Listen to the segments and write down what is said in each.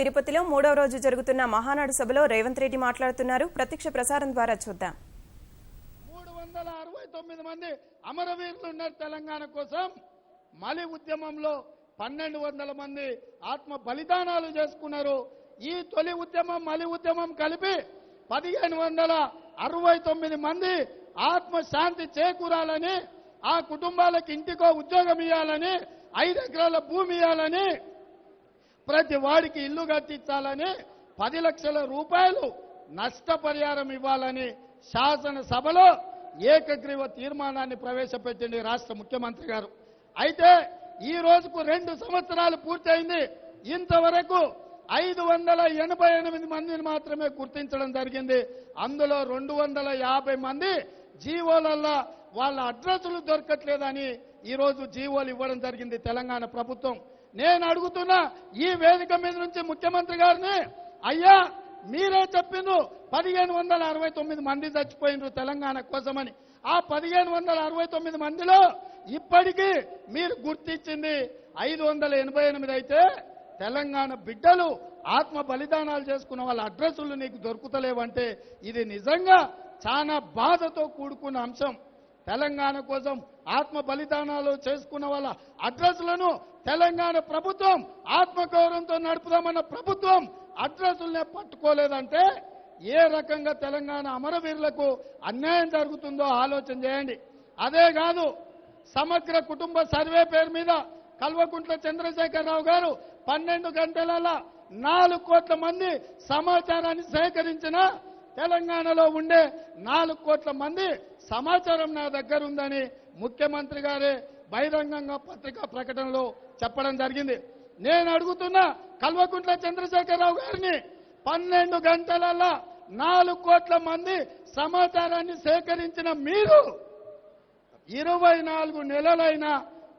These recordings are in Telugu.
తిరుపతిలో మూడవ రోజు జరుగుతున్న మహానాడు సభలో రేవంత్ రెడ్డి మాట్లాడుతున్నారు. ప్రత్యక్ష ప్రసారం ద్వారా చూద్దాం. మూడు వందల అరవై తొమ్మిది మంది అమరవీరులు ఉన్నారు తెలంగాణ కోసం. మలి ఉద్యమంలో పన్నెండు వందల మంది ఆత్మ బలిదానాలు చేసుకున్నారు. ఈ తొలి ఉద్యమం మలి ఉద్యమం కలిపి పదిహేను వందల అరవై తొమ్మిది మంది ఆత్మ శాంతి చేకూరాలని ఆ కుటుంబాలకు ఇంటికో ఉద్యోగం ఇవ్వాలని ఐదు ఎకరాల భూమి ఇవ్వాలని ప్రతి వాడికి ఇల్లు కట్టించాలని పది లక్షల రూపాయలు నష్టపరిహారం ఇవ్వాలని శాసనసభలో ఏకగ్రీవ తీర్మానాన్ని ప్రవేశపెట్టింది రాష్ట్ర ముఖ్యమంత్రి గారు. అయితే ఈ రోజుకు రెండు సంవత్సరాలు పూర్తయింది. ఇంతవరకు ఐదు వందల ఎనభై ఎనిమిది మందిని మాత్రమే గుర్తించడం జరిగింది. అందులో రెండు వందల యాభై మంది జీవోలల్లో వాళ్ళ అడ్రస్లు దొరకట్లేదని ఈరోజు జీవోలు ఇవ్వడం జరిగింది తెలంగాణ ప్రభుత్వం. నేను అడుగుతున్నా ఈ వేదిక మీద నుంచి ముఖ్యమంత్రి గారిని అయ్యా మీరే చెప్పిండ్రు పదిహేను వందల అరవై తొమ్మిది మంది చచ్చిపోయినరు తెలంగాణ కోసమని. ఆ పదిహేను వందల అరవై తొమ్మిది మందిలో ఇప్పటికీ మీరు గుర్తించింది ఐదు వందల ఎనభై ఎనిమిది అయితే తెలంగాణ బిడ్డలు ఆత్మ బలిదానాలు చేసుకున్న వాళ్ళ అడ్రస్లు నీకు దొరుకుతలేవంటే ఇది నిజంగా చాలా బాధతో కూడుకున్న అంశం. తెలంగాణ కోసం ఆత్మ బలిదానాలు చేసుకున్న వాళ్ళ అడ్రస్లను తెలంగాణ ప్రభుత్వం ఆత్మగౌరవంతో నడుపుదామన్న ప్రభుత్వం అడ్రస్లనే పట్టుకోలేదంటే ఏ రకంగా తెలంగాణ అమరవీరులకు అన్యాయం జరుగుతుందో ఆలోచన చేయండి. అదే కాదు సమగ్ర కుటుంబ సర్వే పేరు మీద కల్వకుంట్ల చంద్రశేఖరరావు గారు పన్నెండు గంటలలో నాలుగు కోట్ల మంది సమాచారాన్ని సేకరించిన తెలంగాణలో ఉండే నాలుగు కోట్ల మంది సమాచారం నా దగ్గర ఉందని ముఖ్యమంత్రి గారే బహిరంగంగా పత్రికా ప్రకటనలో చెప్పడం జరిగింది. నేను అడుగుతున్నా కల్వకుంట్ల చంద్రశేఖరరావు గారిని పన్నెండు గంటలలో నాలుగు కోట్ల మంది సమాచారాన్ని సేకరించిన మీరు ఇరవై నాలుగు నెలలైన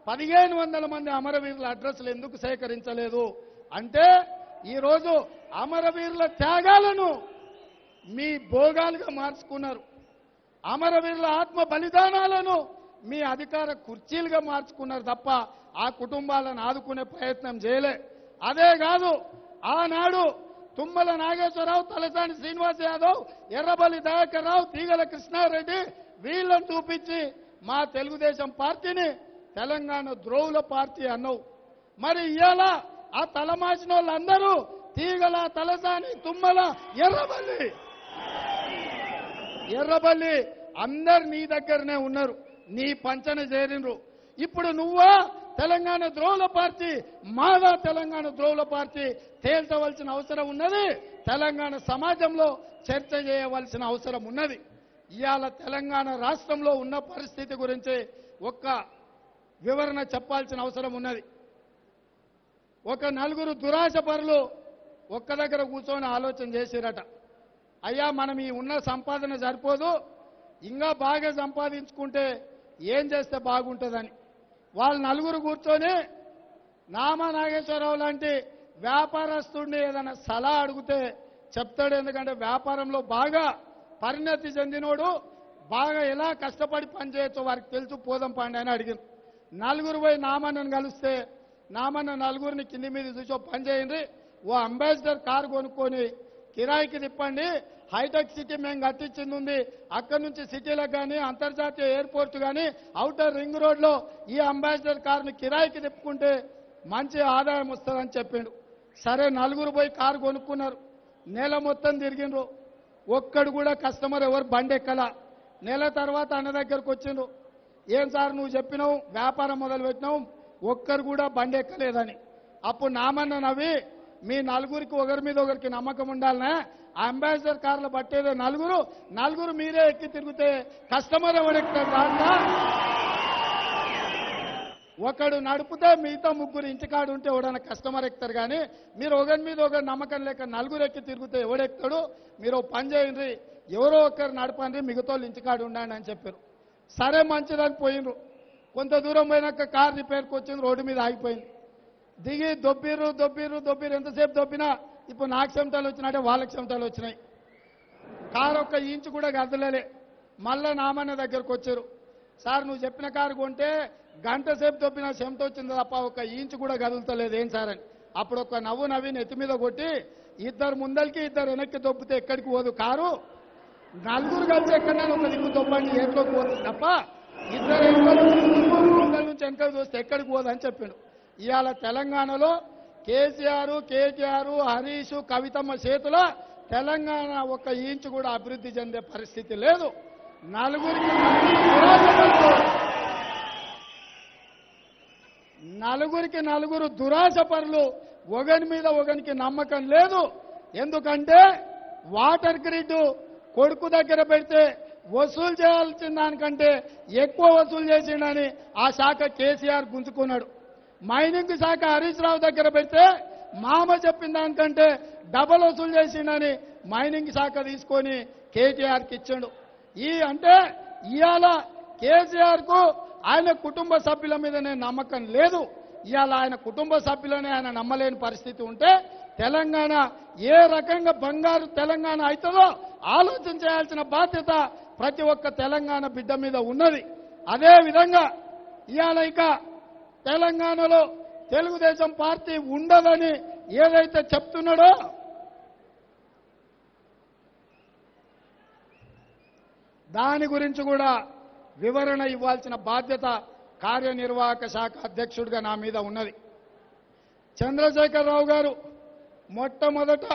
పదిహేను వందల మంది అమరవీరుల అడ్రస్లు ఎందుకు సేకరించలేదు? అంటే ఈరోజు అమరవీరుల త్యాగాలను మీ భోగాలుగా మార్చుకున్నారు. అమరవీరుల ఆత్మ బలిదానాలను మీ అధికార కుర్చీలుగా మార్చుకున్నారు తప్ప ఆ కుటుంబాలను ఆదుకునే ప్రయత్నం చేయలే. అదే కాదు ఆనాడు తుమ్మల నాగేశ్వరరావు తలసాని శ్రీనివాస్ యాదవ్ ఎర్రబల్లి దయాకర్ రావు తీగల కృష్ణారెడ్డి వీళ్ళని చూపించి మా తెలుగుదేశం పార్టీని తెలంగాణ ద్రోవుల పార్టీ అన్నావు. మరి ఇవాళ ఆ తలమాసిన వాళ్ళందరూ తీగల తలసాని తుమ్మల ఎర్రబల్లి ఎర్రబల్లి అందరు నీ దగ్గరనే ఉన్నారు. నీ పంచన చేరినరు. ఇప్పుడు నువ్వా తెలంగాణ ద్రోహుల పార్టీ మాదా తెలంగాణ ద్రోహుల పార్టీ తేల్చవలసిన అవసరం ఉన్నది. తెలంగాణ సమాజంలో చర్చ చేయవలసిన అవసరం ఉన్నది. ఇవాళ తెలంగాణ రాష్ట్రంలో ఉన్న పరిస్థితి గురించి ఒక్క వివరణ చెప్పాల్సిన అవసరం ఉన్నది. ఒక నలుగురు దురాశ పరులు ఒక్క దగ్గర కూర్చొని ఆలోచన చేసిరట. అయ్యా మనం ఈ ఉన్న సంపాదన సరిపోదు. ఇంకా బాగా సంపాదించుకుంటే ఏం చేస్తే బాగుంటుందని. వాళ్ళు నలుగురు కూర్చొని నామా నాగేశ్వరరావు లాంటి వ్యాపారస్తుడిని ఏదైనా సలహా అడిగితే చెప్తాడు. ఎందుకంటే వ్యాపారంలో బాగా పరిణతి చెందినోడు బాగా ఎలా కష్టపడి పనిచేయచ్చో వారికి తెలుసు. పోదాం పండి అని అడిగింది. నలుగురు పోయి నామన్నను కలిస్తే నామన్న నలుగురిని కింది మీద చూసి పని చేయండి. ఓ అంబాసిడర్ కారు కొనుక్కొని కిరాయికి తిప్పండి. హైటెక్ సిటీ మేము కట్టించింది ఉంది అక్కడి నుంచి సిటీలకు కానీ అంతర్జాతీయ ఎయిర్పోర్ట్ కానీ అవుటర్ రింగ్ రోడ్లో ఈ అంబాసిడర్ కారుని కిరాయికి తిప్పుకుంటే మంచి ఆదాయం వస్తుందని చెప్పిండు. సరే నలుగురు పోయి కారు కొనుక్కున్నారు. నెల మొత్తం తిరిగిండ్రు. ఒక్కడు కూడా కస్టమర్ ఎవరు బండి ఎక్కల. నెల తర్వాత అన్న దగ్గరకు వచ్చిండ్రు. ఏం సార్ నువ్వు చెప్పినావు? వ్యాపారం మొదలు పెట్టినావు ఒక్కరు కూడా బండి ఎక్కలేదని. అప్పుడు నామన్న నవ్వి మీ నలుగురికి ఒకరి మీద ఒకరికి నమ్మకం ఉండాలనే ఆ అంబాసిడర్ కార్లు పట్టేదే నలుగురు. నలుగురు మీరే ఎక్కి తిరిగితే కస్టమర్ ఎవడెక్కుతాడు దాంట్లో ఒకడు నడిపితే మిగతా ముగ్గురు ఇంటికాడు ఉంటే ఎవడైనా కస్టమర్ ఎక్కుతారు కానీ మీరు ఒకరి మీద ఒకరు నమ్మకం లేక నలుగురు ఎక్కి తిరిగితే ఎవడెక్తాడు మీరు పని చేయండి. ఎవరో ఒకరు నడపండి మిగతా వాళ్ళు ఇంటికాడు ఉండండి అని చెప్పారు. సరే మంచిదని పోయినరు కొంత దూరం పోయినాక కార్ రిపేర్కి వచ్చింది రోడ్డు మీద ఆగిపోయింది. దిగి దొబ్బిరు దొబ్బిరు దొబ్బిరు ఎంతసేపు దొబ్బినా ఇప్పుడు నాకు చెమటలు వచ్చినట్టే వాళ్ళకి చెమటలు వచ్చినాయి. కారు ఒక్క ఇంచు కూడా గదలలే మళ్ళా నామన్న దగ్గరకు వచ్చారు. సార్ నువ్వు చెప్పిన కారు కొంటే గంట సేపు దొబ్బిన చెమట వచ్చింది తప్ప ఒక ఇంచు కూడా కదులుతలేదు ఏం సార్ అని. అప్పుడు ఒక నవ్వు నవ్వి నెత్తి మీద కొట్టి ఇద్దరు ముందరికి ఇద్దరు వెనక్కి దొబ్బితే ఎక్కడికి పోదు కారు? నలుగురు కలిసి ఎక్కడైనా ఒక దిక్కు దొబ్బండి ఎట్లోకి పోతుంది తప్ప ఇద్దరు వెనకాల ముందర నుంచి వెనకకి చూస్తే ఎక్కడికి పోదు అని చెప్పాడు. ఇవాళ తెలంగాణలో కేసీఆర్ కేటీఆర్ హరీష్ కవితమ్మ చేతుల తెలంగాణ ఒక ఇంచు కూడా అభివృద్ధి చెందే పరిస్థితి లేదు నలుగురికి నలుగురు దురాశపరులు. నలుగురికి నలుగురు దురాశపరులు ఒకని మీద ఒకనికి నమ్మకం లేదు ఎందుకంటే వాటర్ గ్రిడ్ కొడుకు దగ్గర పెడితే వసూలు చేయాల్సిన దానికంటే ఎక్కువ వసూలు చేసిండని ఆ శాఖ కేసీఆర్ గుంజుకున్నాడు మైనింగ్ శాఖ హరీష్ రావు దగ్గర పెడితే మామ చెప్పిన దానికంటే డబల్ వసూలు చేసిండని మైనింగ్ శాఖ తీసుకొని కేటీఆర్కి ఇచ్చాడు. ఈ అంటే ఇవాళ కేసీఆర్కు ఆయన కుటుంబ సభ్యుల మీదనే నమ్మకం లేదు. ఇవాళ ఆయన కుటుంబ సభ్యులనే ఆయన నమ్మలేని పరిస్థితి ఉంటే తెలంగాణ ఏ రకంగా బంగారు తెలంగాణ అవుతుందో ఆలోచన చేయాల్సిన బాధ్యత ప్రతి ఒక్క తెలంగాణ బిడ్డ మీద ఉన్నది. అదే విధంగా ఇవాళ ఇక తెలంగాణలో తెలుగుదేశం పార్టీ ఉండదని ఏదైతే చెప్తున్నాడో దాని గురించి కూడా వివరణ ఇవ్వాల్సిన బాధ్యత కార్యనిర్వాహక శాఖ అధ్యక్షుడిగా నా మీద ఉన్నది. చంద్రశేఖరరావు గారు మొట్టమొదట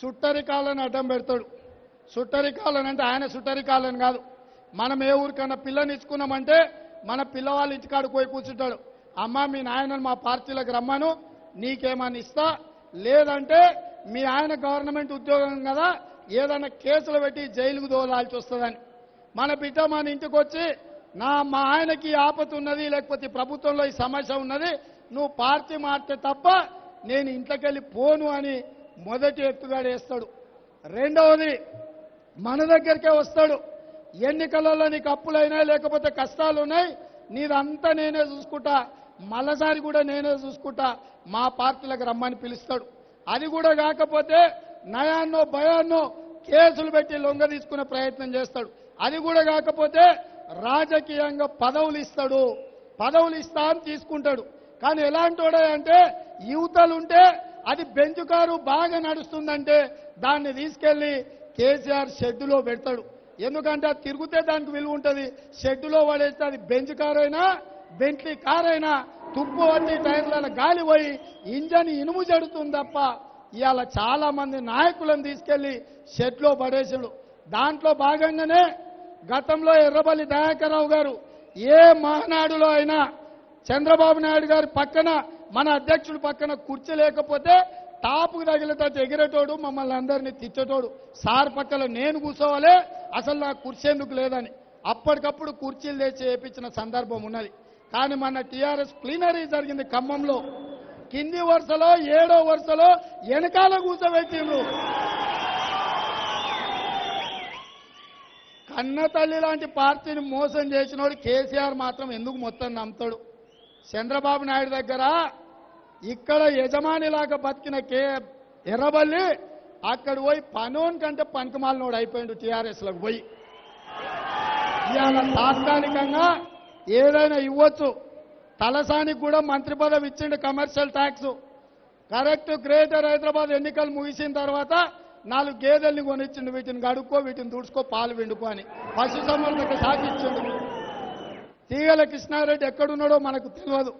సుట్టరికాలను అడ్డం పెడతాడు. సుట్టరికాలను అంటే ఆయన సుట్టరికాలని కాదు. మనం ఏ ఊరికన్నా పిల్లని ఇచ్చుకున్నామంటే మన పిల్లవాళ్ళ ఇంటికాడు పోయి కూర్చుంటాడు. అమ్మ మీ నాయనను మా పార్టీలకు రమ్మను నీకేమని ఇస్తా? లేదంటే మీ ఆయన గవర్నమెంట్ ఉద్యోగం కదా ఏదైనా కేసులు పెట్టి జైలుకు దోలాల్సి వస్తుందని. మన బిడ్డ మన ఇంటికి వచ్చి నా మా ఆయనకి ఆపత ఉన్నది లేకపోతే ప్రభుత్వంలో ఈ సమస్య ఉన్నది నువ్వు పార్టీ మారితే తప్ప నేను ఇంట్లోకెళ్ళి పోను అని మొదటి ఎత్తుగాడు వేస్తాడు. రెండవది మన దగ్గరికే వస్తాడు. ఎన్నికలలో నీకు అప్పులైనా లేకపోతే కష్టాలు ఉన్నాయి నీదంతా నేనే చూసుకుంటా మళ్ళసారి కూడా నేనే చూసుకుంటా మా పార్టీలకు రమ్మని పిలుస్తాడు. అది కూడా కాకపోతే నయాన్నో భయాన్నో కేసులు పెట్టి లొంగ తీసుకునే ప్రయత్నం చేస్తాడు. అది కూడా కాకపోతే రాజకీయంగా పదవులు ఇస్తాడు. పదవులు ఇస్తా అని తీసుకుంటాడు. కానీ ఎలాంటి అంటే యువతలు ఉంటే అది బెంచ్ కారు బాగా నడుస్తుందంటే దాన్ని తీసుకెళ్ళి కేసీఆర్ షెడ్డులో పెడతాడు. ఎందుకంటే అది తిరిగితే దానికి విలువ ఉంటుంది. షెడ్డులో పడేస్తే అది బెంచ్ కారు అయినా బెంట్లీ కార్ అయినా తుప్పు వచ్చి టైర్లలో గాలి పోయి ఇంజన్ ఇనుము జడుతుంది తప్ప ఇవాళ చాలా మంది నాయకులను తీసుకెళ్ళి షెడ్లో పడేసాడు. దాంట్లో భాగంగానే గతంలో ఎర్రబల్లి దయాకర్రావు గారు ఏ మహానాడులో అయినా చంద్రబాబు నాయుడు గారి పక్కన మన అధ్యక్షుడు పక్కన కుర్చీ లేకపోతే టాపుకు తగిలేటట్టు ఎగిరేటోడు మమ్మల్ని అందరినీ తిట్టేటోడు. సార్ పక్కన నేను కూర్చోవాలి అసలు నాకు కుర్చీ ఎందుకు లేదని. అప్పటికప్పుడు కుర్చీలు తెచ్చి వేయించిన సందర్భం ఉన్నది. కానీ మన టీఆర్ఎస్ ప్లీనరీ జరిగింది ఖమ్మంలో. కింది వరుసలో ఏడో వరుసలో వెనకాల కూర్చోబెట్టిండ్రు. కన్న తల్లి లాంటి పార్టీని మోసం చేసినోడు కేసీఆర్ మాత్రం ఎందుకు మొత్తం నమ్ముతాడు? చంద్రబాబు నాయుడు దగ్గర ఇక్కడ యజమానిలాగా బతికిన కే ఎర్రబల్లి అక్కడ పోయి పనోన్ కంటే పనికిమాలినోడు అయిపోయిండు టీఆర్ఎస్లకు పోయి. ఇవాళ తాత్కాలికంగా ఏదైనా ఇవ్వచ్చు. తలసానికి కూడా మంత్రి పదవి ఇచ్చిండు commercial tax. Correct greater Hyderabad ఎన్నికలు ముగిసిన తర్వాత నాలుగు గేదెల్ని కొనిచ్చిండు వీటిని గడుక్కో వీటిని తుడుచుకో పాలు విండుకో అని. పశు సంవర్ధక శాఖ ఇచ్చిండు. తీగల కృష్ణారెడ్డి ఎక్కడున్నాడో మనకు తెలియదు.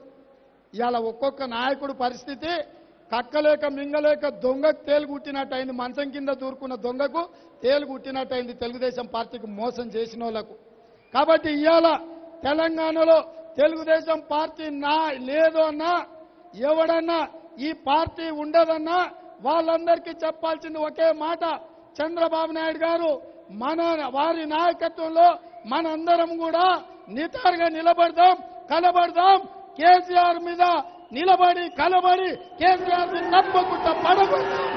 ఇవాళ ఒక్కొక్క నాయకుడు పరిస్థితి కక్కలేక మింగలేక దొంగకు తేలుగుట్టినట్టయింది మంచం కింద దూరుకున్న దొంగకు తేలుగుట్టినట్టయింది తెలుగుదేశం పార్టీకి మోసం చేసిన వాళ్ళకు కాబట్టి ఇవాళ తెలంగాణలో తెలుగుదేశం పార్టీ నా లేదన్నా ఎవడన్నా ఈ పార్టీ ఉండదన్నా వాళ్ళందరికీ చెప్పాల్సింది ఒకే మాట. చంద్రబాబు నాయుడు గారు మన వారి నాయకత్వంలో మనందరం కూడా నిటారుగా నిలబడదాం కలబడదాం. కేసీఆర్ మీద నిలబడి కలబడి కేసీఆర్ని తప్పకుండా పడగొడదాం